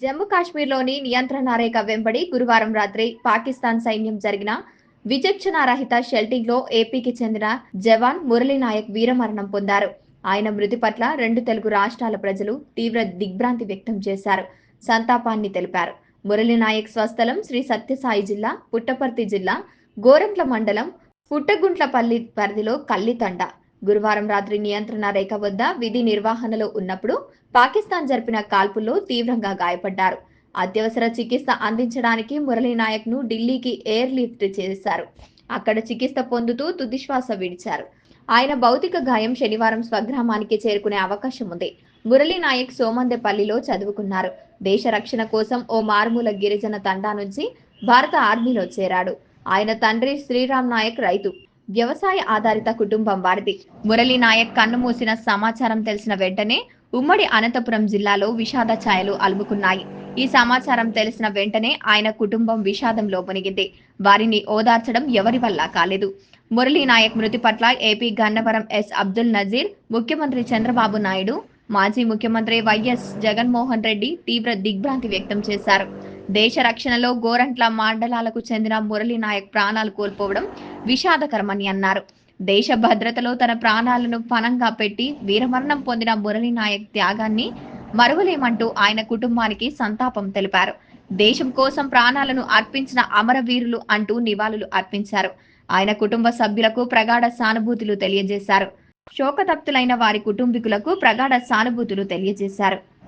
జమ్మూ కాశ్మీర్లోని నియంత్రణ రేఖ వెంబడి గురువారం రాత్రి పాకిస్తాన్ సైన్యం జరిగిన విచక్షణారహిత షెల్టింగ్లో ఏపీకి చెందిన జవాన్ మురళీ నాయక్ వీరమరణం పొందారు. ఆయన మృతి పట్ల రెండు తెలుగు రాష్ట్రాల ప్రజలు తీవ్ర దిగ్భ్రాంతి వ్యక్తం చేశారు. సంతాపాన్ని తెలిపారు. మురళీ నాయక్ స్వస్థలం శ్రీ సత్యసాయి జిల్లా పుట్టపర్తి జిల్లా గోరంట్ల మండలం పుట్టగుంట్లపల్లి పరిధిలో కల్లితండ. గురువారం రాత్రి నియంత్రణ రేఖ వద్ద విధి నిర్వహణలో ఉన్నప్పుడు పాకిస్తాన్ జరిపిన కాల్పుల్లో తీవ్రంగా గాయపడ్డారు. అత్యవసర చికిత్స అందించడానికి మురళీ నాయక్ను ఢిల్లీకి ఎయిర్ లిఫ్ట్ చేశారు. అక్కడ చికిత్స పొందుతూ తుదిశ్వాస విడిచారు. ఆయన భౌతిక గాయం శనివారం స్వగ్రామానికి చేరుకునే అవకాశం ఉంది. మురళీ నాయక్ సోమందెపల్లిలో చదువుకున్నారు. దేశ రక్షణ కోసం ఓ మారుమూల గిరిజన తండా నుంచి భారత ఆర్మీలో చేరాడు. ఆయన తండ్రి శ్రీరామ్ నాయక్ రైతు. వ్యవసాయ ఆధారిత కుటుంబం వారిది. మురళీ నాయక్ కన్నుమూసిన సమాచారం తెలిసిన వెంటనే ఉమ్మడి అనంతపురం జిల్లాలో విషాద ఛాయలు అలుముకున్నాయి. ఈ సమాచారం తెలిసిన వెంటనే ఆయన కుటుంబం విషాదంలో మునిగింది. వారిని ఓదార్చడం ఎవరి వల్ల కాలేదు. మురళీ నాయక్ మృతి పట్ల ఏపీ గన్నవరం ఎస్. అబ్దుల్ నజీర్ ముఖ్యమంత్రి చంద్రబాబు నాయుడు మాజీ ముఖ్యమంత్రి వైఎస్ జగన్మోహన్ రెడ్డి తీవ్ర దిగ్భ్రాంతి వ్యక్తం చేశారు. దేశ రక్షణలో గోరంట్ల మండలాలకు చెందిన మురళీ నాయక్ ప్రాణాలు కోల్పోవడం విషాదకరమని అన్నారు. దేశ భద్రతలో తన ప్రాణాలను పణంగా పెట్టి వీరమరణం పొందిన మురళీ నాయక్ త్యాగాన్ని మరువలేమంటూ ఆయన కుటుంబానికి సంతాపం తెలిపారు. దేశం కోసం ప్రాణాలను అర్పించిన అమరవీరులు అంటూ నివాళులు అర్పించారు. ఆయన కుటుంబ సభ్యులకు ప్రగాఢ సానుభూతులు తెలియజేశారు. శోకతప్తులైన వారి కుటుంబీకులకు ప్రగాఢ సానుభూతులు తెలియజేశారు.